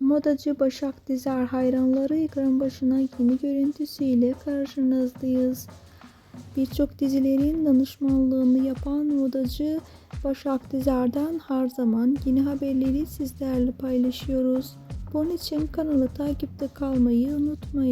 Modacı Başak Dizer hayranları ekran başına yeni görüntüsüyle karşınızdayız. Birçok dizilerin danışmanlığını yapan modacı Başak Dizer'den her zaman yeni haberleri sizlerle paylaşıyoruz. Bunun için kanalı takipte kalmayı unutmayın.